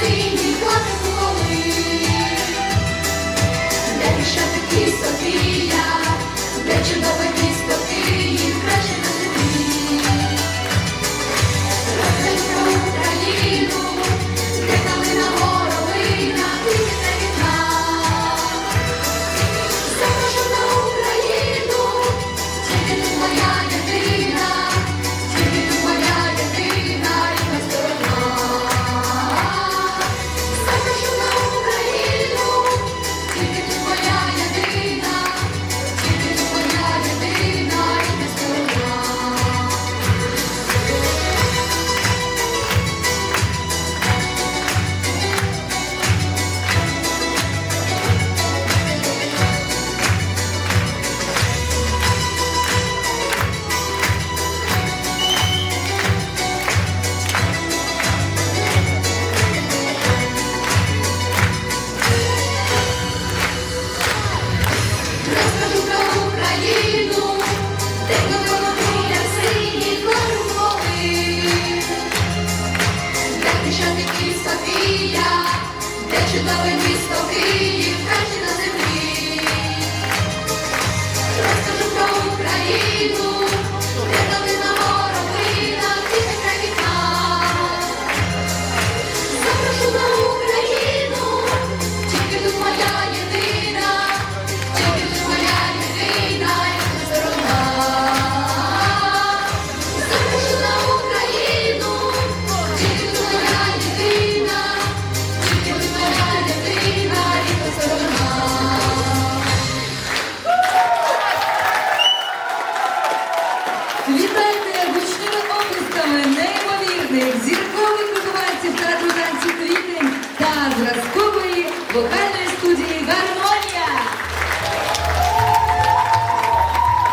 Сині хати коли, де пішати собі. тобі, сто Київ. освіти та зразкової вокальної.